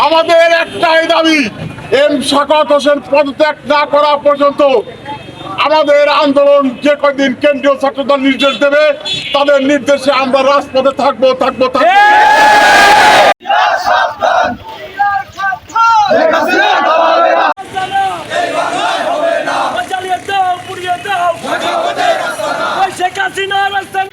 আমাদের একটাই দাবি এম শাকত হোসেন পদত্যাগ না করা পর্যন্ত আমাদের আন্দোলন যে কয়দিন কেন্দ্রীয় ছাত্রদল নির্দেশ দেবে তাদের নির্দেশে আমরা রাজপথে থাকব থাকব থাকব হাসিনা রাস্তা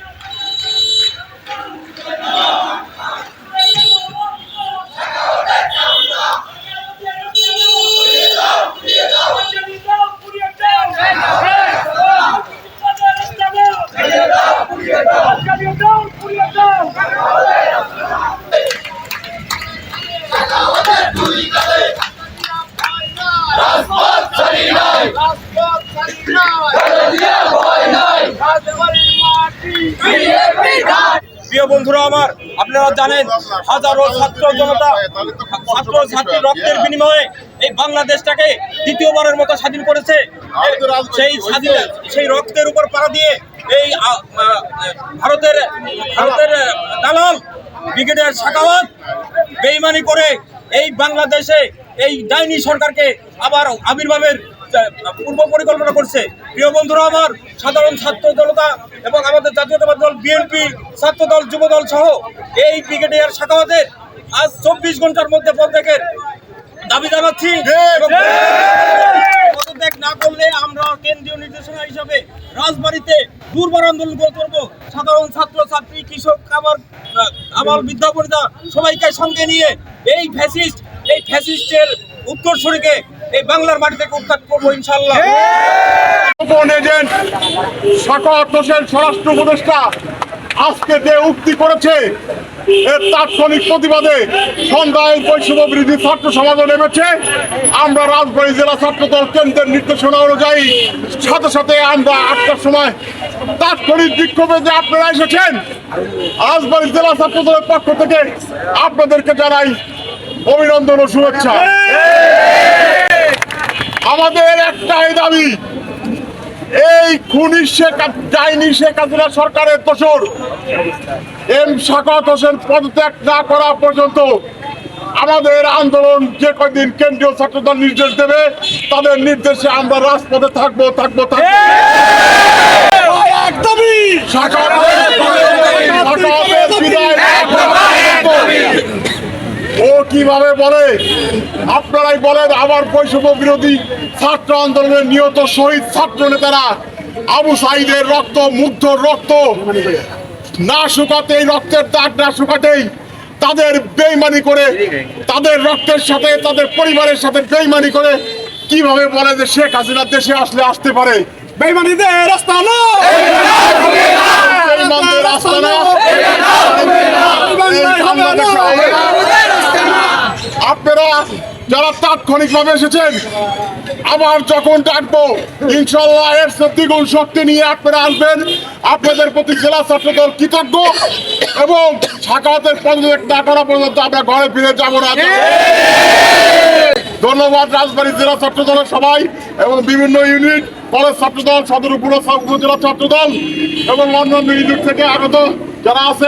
প্রিয় বন্ধুরা আমার, আপনারা জানেন হাজারো ছাত্র জনতা, ছাত্র ছাত্রী রক্তের বিনিময়ে এই বাংলাদেশটাকে দ্বিতীয়বারের মতো স্বাধীন করেছে। সেই স্বাধীন, সেই রক্তের উপর পাড়া দিয়ে এই ভারতের ভারতের দালাল ব্রিগেডিয়ার শাখাওয়াত বেইমানি করে এই বাংলাদেশে এই ডাইনি সরকারকে আবার আবির্ভাবের পূর্ব পরিকল্পনা করছে। প্রিয় বন্ধুরা আমার সাধারণ ছাত্র জনতা এবং আমাদের জাতীয়তাবাদী দল বিএনপি ছাত্র দল যুব দল সহ এই ব্রিগেডিয়ার শাখাওয়াতের আজ চব্বিশ ঘণ্টার মধ্যে পদত্যাগের দাবি জানাচ্ছি পদত্যাগ না করলে আমরা কেন্দ্রীয় নির্দেশনা হিসাবে রাজবাড়িতে দুর্বার আন্দোলন করব সাধারণ ছাত্র ছাত্রী কৃষক আমার আমার পরিদা সবাইকে সঙ্গে নিয়ে এই ফ্যাসিস্ট এই ফ্যাসিস্টের উত্তরসূরিকে এই বাংলার মাটি থেকে উত্থান করব ইনশাল্লাহ এজেন্ট শাকত হোসেন স্বরাষ্ট্র উপদেষ্টা, আজকে যে উক্তি করেছে, এর তাৎক্ষণিক প্রতিবাদে সন্ধ্যায় বৈষম্য বিরোধী ছাত্র সমাজও নেমেছে। আমরা রাজবাড়ী জেলা ছাত্র দল কেন্দ্রের নির্দেশনা অনুযায়ী সাথে সাথে আমরা আটটার সময় তাৎক্ষণিক বিক্ষোভে যে আপনারা এসেছেন, রাজবাড়ী জেলা ছাত্র দলের পক্ষ থেকে আপনাদেরকে জানাই অভিনন্দন ও শুভেচ্ছা। আমাদের একটাই দাবি এই খুনি শেখ ডাইনি শেখ হাসিনা সরকারের দোষর। এম শাকত হোসেন পদত্যাগ না করা পর্যন্ত আমাদের আন্দোলন যে কয়দিন কেন্দ্রীয় ছাত্রদল নির্দেশ দেবে তাদের নির্দেশে আমরা রাজপথে থাকব থাকব থাকব। একদমই! শাকত শাকতের বিদায় না করা পর্যন্ত ও কীভাবে বলে? আপনারাই বলেন আবার বৈষম্য বিরোধী ছাত্র আন্দোলনের নিহত শহীদ ছাত্র নেতারা, আবু সাইদের রক্ত, মুগ্ধ রক্ত, না শুকাতে রক্তের দাগ না শুকাতেই তাদের বেইমানি করে, তাদের রক্তের সাথে, তাদের পরিবারের সাথে বেইমানি করে কীভাবে বলে যে শেখ হাসিনা দেশে আসলে আসতে পারে? বেইমানিদের রাস্তা না বেইমানদের রাস্তা না, এই বাংলাদেশে হবে না। আপনারা যারা তাৎক্ষণিক ভাবে এসেছেন, আবার যখন ডাকবো ইনশাল্লাহ এর দ্বিগুণ শক্তি নিয়ে আপনারা আসবেন। আপনাদের প্রতি জেলা ছাত্রদল কৃতজ্ঞ এবং সাকাতের পদত্যাগ না করা পর্যন্ত আমরা ঘরে ফিরে যাব না। ধন্যবাদ রাজবাড়ী জেলা ছাত্রদলের সবাই এবং বিভিন্ন ইউনিট, কলেজ ছাত্রদল, সদর উপজেলা ছাত্রদল এবং অন্যান্য ইউনিট থেকে আগত যারা আছে